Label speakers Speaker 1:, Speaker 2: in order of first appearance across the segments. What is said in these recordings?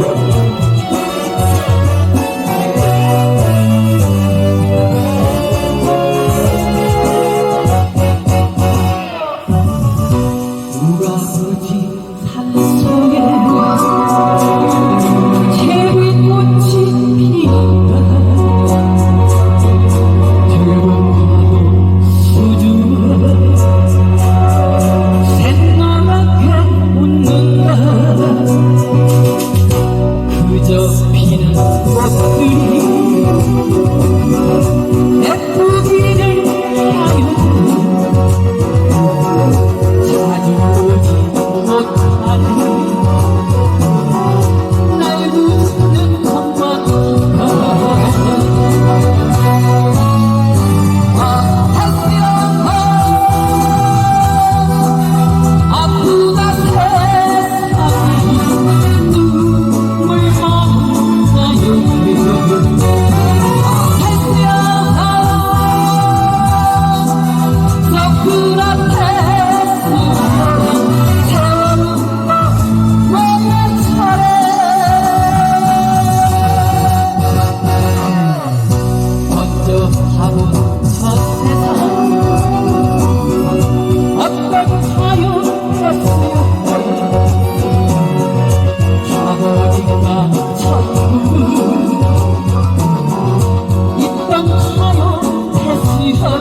Speaker 1: Roll. Thank you.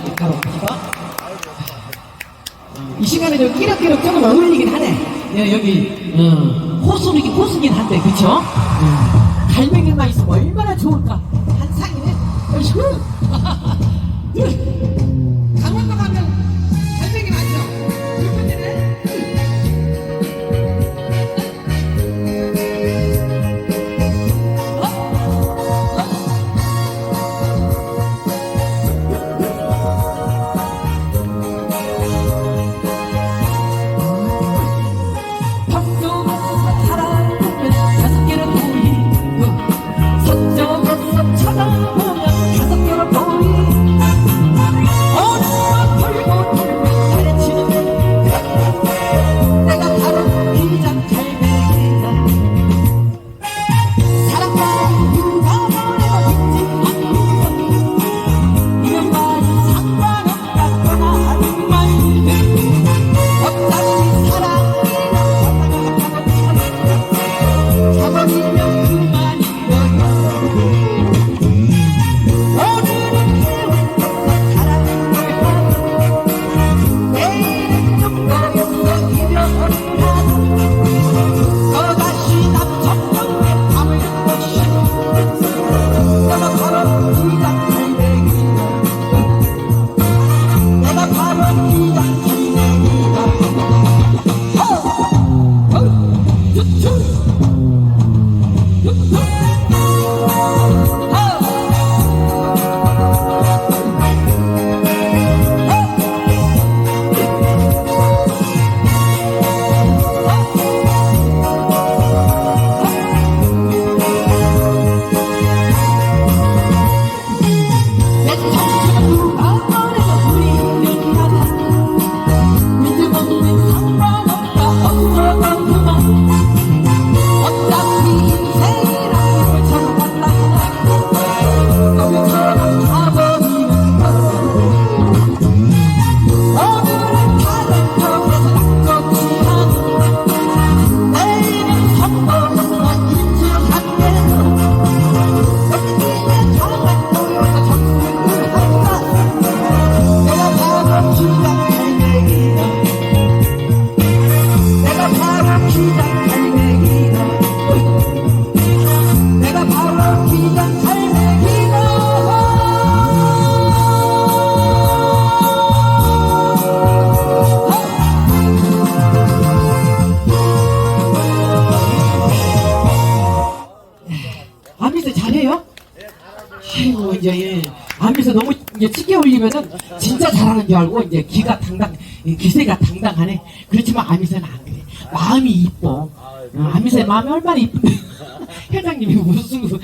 Speaker 1: 되니까 와피가 이 시간에 좀 끼락끼락 조금만 울리긴 하네. 네, 여기 어, 호수이긴 호수긴 한데 그쵸? 예. 네. 갈매기만 있으면 얼마나 좋을까? 한 상이네. 그렇죠? 예. 서비스 잘해요? 아이고 이제 예. 암에서 너무 이제 찢게 올리면은 진짜 잘하는 줄 알고 이제 기가 당당 예, 기세가 당당하네. 그렇지만 아미새는 안 그래. 마음이 이뻐. 어, 아미새 마음이 얼마나 이쁜데. 회장님이 무슨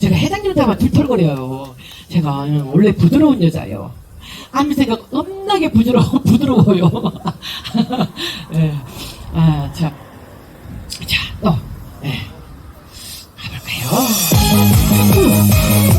Speaker 1: 제가 회장님한테만 툴툴거려요. 제가 예, 원래 부드러운 여자예요. 아미새가 엄나게 부드러워 부드러워요. 예.